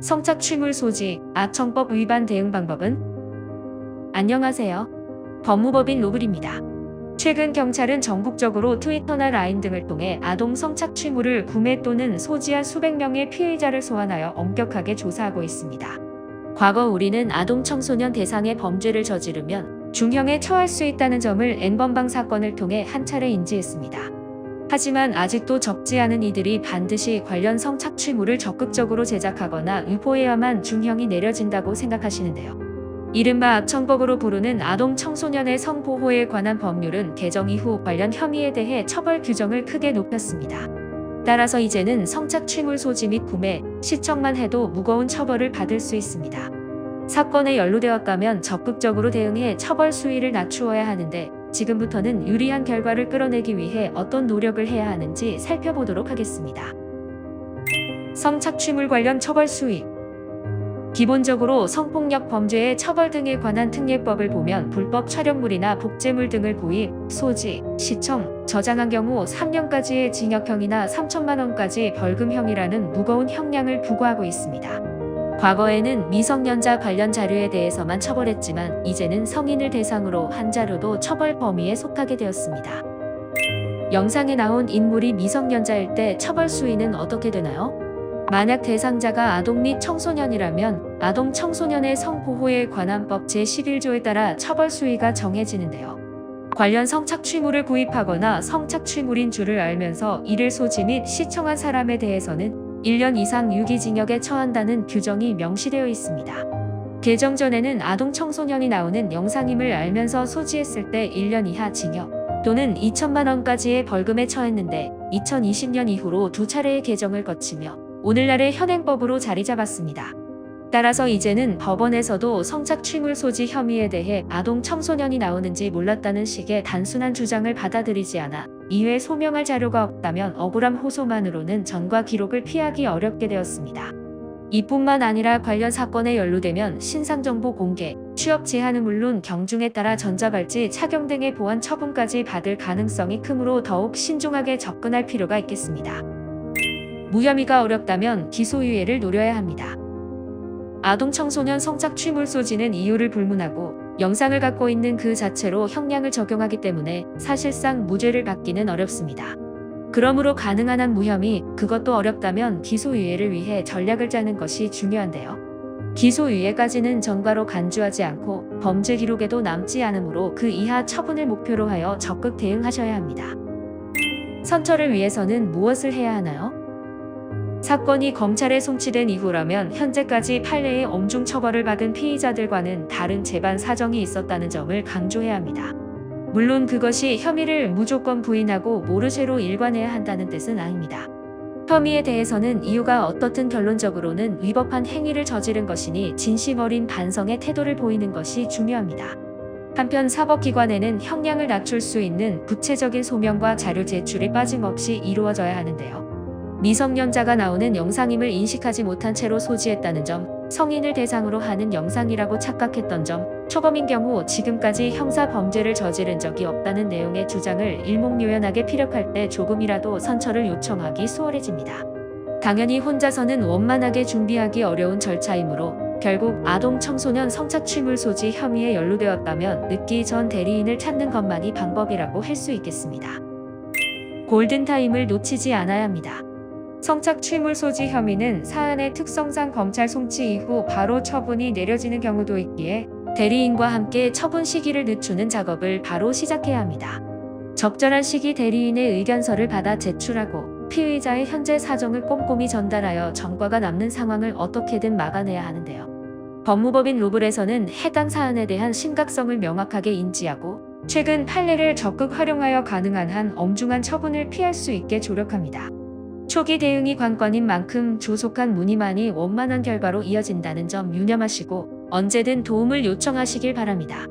성착취물 소지, 아청법 위반 대응 방법은? 안녕하세요. 법무법인 로블입니다. 최근 경찰은 전국적으로 트위터나 라인 등을 통해 아동 성착취물을 구매 또는 소지한 수백 명의 피의자를 소환하여 엄격하게 조사하고 있습니다. 과거 우리는 아동 청소년 대상의 범죄를 저지르면 중형에 처할 수 있다는 점을 N번방 사건을 통해 한 차례 인지했습니다. 하지만 아직도 적지 않은 이들이 반드시 관련 성착취물을 적극적으로 제작하거나 유포해야만 중형이 내려진다고 생각하시는데요. 이른바 악청법으로 부르는 아동 청소년의 성보호에 관한 법률은 개정 이후 관련 혐의에 대해 처벌 규정을 크게 높였습니다. 따라서 이제는 성착취물 소지 및 구매, 시청만 해도 무거운 처벌을 받을 수 있습니다. 사건에 연루되었다면 적극적으로 대응해 처벌 수위를 낮추어야 하는데 지금부터는 유리한 결과를 끌어내기 위해 어떤 노력을 해야 하는지 살펴보도록 하겠습니다. 성착취물 관련 처벌 수위 기본적으로 성폭력 범죄의 처벌 등에 관한 특례법을 보면 불법 촬영물이나 복제물 등을 구입, 소지, 시청, 저장한 경우 3년까지의 징역형이나 3천만 원까지 벌금형이라는 무거운 형량을 부과하고 있습니다. 과거에는 미성년자 관련 자료에 대해서만 처벌했지만 이제는 성인을 대상으로 한 자료도 처벌 범위에 속하게 되었습니다. 영상에 나온 인물이 미성년자일 때 처벌 수위는 어떻게 되나요? 만약 대상자가 아동 및 청소년이라면 아동 청소년의 성보호에 관한 법 제11조에 따라 처벌 수위가 정해지는데요. 관련 성착취물을 구입하거나 성착취물인 줄을 알면서 이를 소지 및 시청한 사람에 대해서는 1년 이상 유기징역에 처한다는 규정이 명시되어 있습니다. 개정 전에는 아동 청소년이 나오는 영상임을 알면서 소지했을 때 1년 이하 징역 또는 2천만 원까지의 벌금에 처했는데 2020년 이후로 두 차례의 개정을 거치며 오늘날의 현행법으로 자리 잡았습니다. 따라서 이제는 법원에서도 성착 취물 소지 혐의에 대해 아동 청소년이 나오는지 몰랐다는 식의 단순한 주장을 받아들이지 않아 이외 소명할 자료가 없다면 억울함 호소만으로는 전과 기록을 피하기 어렵게 되었습니다. 이뿐만 아니라 관련 사건에 연루되면 신상정보 공개, 취업 제한은 물론 경중에 따라 전자발찌 착용 등의 보안 처분까지 받을 가능성이 크므로 더욱 신중하게 접근할 필요가 있겠습니다. 무혐의가 어렵다면 기소유예를 노려야 합니다. 아동 청소년 성착취물 소지는 이유를 불문하고 영상을 갖고 있는 그 자체로 형량을 적용하기 때문에 사실상 무죄를 받기는 어렵습니다. 그러므로 가능한 한 무혐의, 그것도 어렵다면 기소유예를 위해 전략을 짜는 것이 중요한데요. 기소유예까지는 전과로 간주하지 않고 범죄 기록에도 남지 않으므로 그 이하 처분을 목표로 하여 적극 대응하셔야 합니다. 선처를 위해서는 무엇을 해야 하나요? 사건이 검찰에 송치된 이후라면 현재까지 판례의 엄중 처벌을 받은 피의자들과는 다른 재반 사정이 있었다는 점을 강조해야 합니다. 물론 그것이 혐의를 무조건 부인하고 모르쇠로 일관해야 한다는 뜻은 아닙니다. 혐의에 대해서는 이유가 어떻든 결론적으로는 위법한 행위를 저지른 것이니 진심 어린 반성의 태도를 보이는 것이 중요합니다. 한편 사법기관에는 형량을 낮출 수 있는 구체적인 소명과 자료 제출이 빠짐없이 이루어져야 하는데요. 미성년자가 나오는 영상임을 인식하지 못한 채로 소지했다는 점, 성인을 대상으로 하는 영상이라고 착각했던 점, 초범인 경우 지금까지 형사 범죄를 저지른 적이 없다는 내용의 주장을 일목요연하게 피력할 때 조금이라도 선처를 요청하기 수월해집니다. 당연히 혼자서는 원만하게 준비하기 어려운 절차이므로 결국 아동 청소년 성착취물 소지 혐의에 연루되었다면 늦기 전 대리인을 찾는 것만이 방법이라고 할 수 있겠습니다. 골든타임을 놓치지 않아야 합니다. 성착 취물 소지 혐의는 사안의 특성상 검찰 송치 이후 바로 처분이 내려지는 경우도 있기에 대리인과 함께 처분 시기를 늦추는 작업을 바로 시작해야 합니다. 적절한 시기 대리인의 의견서를 받아 제출하고 피의자의 현재 사정을 꼼꼼히 전달하여 전과가 남는 상황을 어떻게든 막아내야 하는데요. 법무법인 로블에서는 해당 사안에 대한 심각성을 명확하게 인지하고 최근 판례를 적극 활용하여 가능한 한 엄중한 처분을 피할 수 있게 조력합니다. 초기 대응이 관건인 만큼 조속한 문의만이 원만한 결과로 이어진다는 점 유념하시고 언제든 도움을 요청하시길 바랍니다.